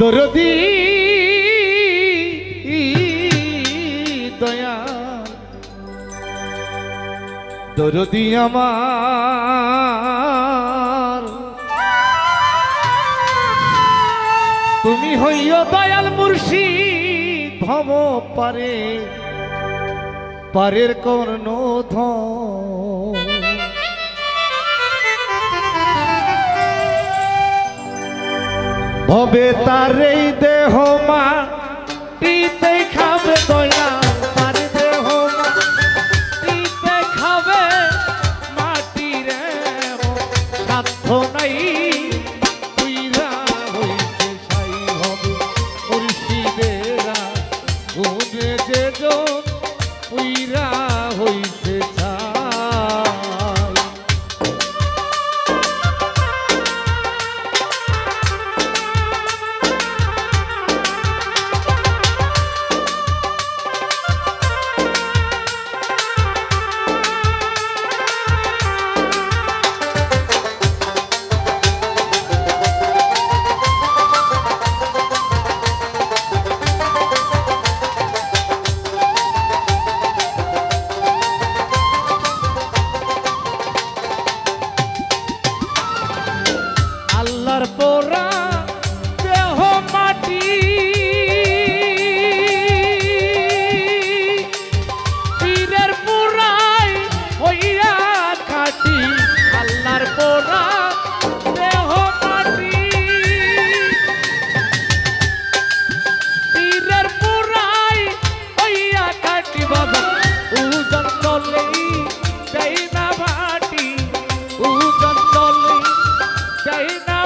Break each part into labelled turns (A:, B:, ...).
A: দরদি দয়া। দরদি আমার। তুমি হইও দয়াল মুর্শিদ ভব পারে। পারের কর্ণ ধন। হবে তার এই দেহ মা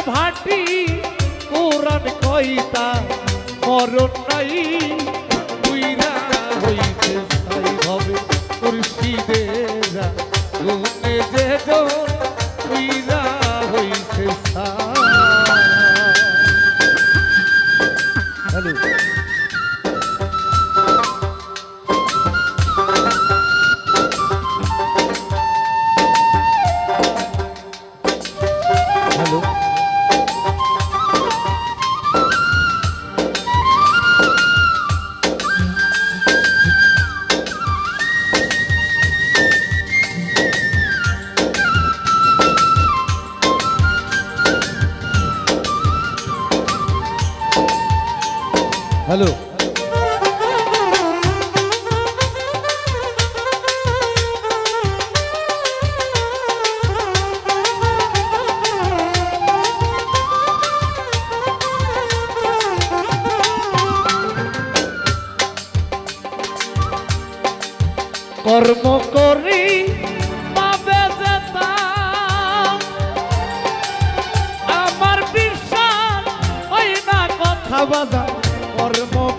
A: ভাটি কোরআন কইতা মরণ নাই তুইরা হইতে হবে মুর্শিদের। গুনে যে হ্যালো। কর্ম করি পাবে আমার বিশ্বাস হয় না কথা বাজা por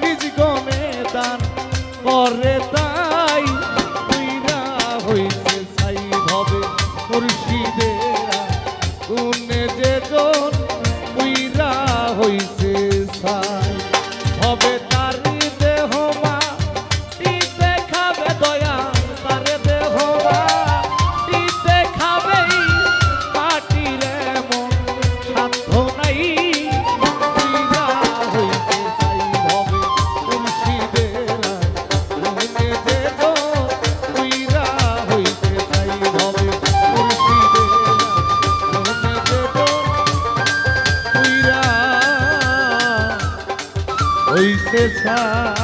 A: নিজ গমে দান করে দান। ছাড়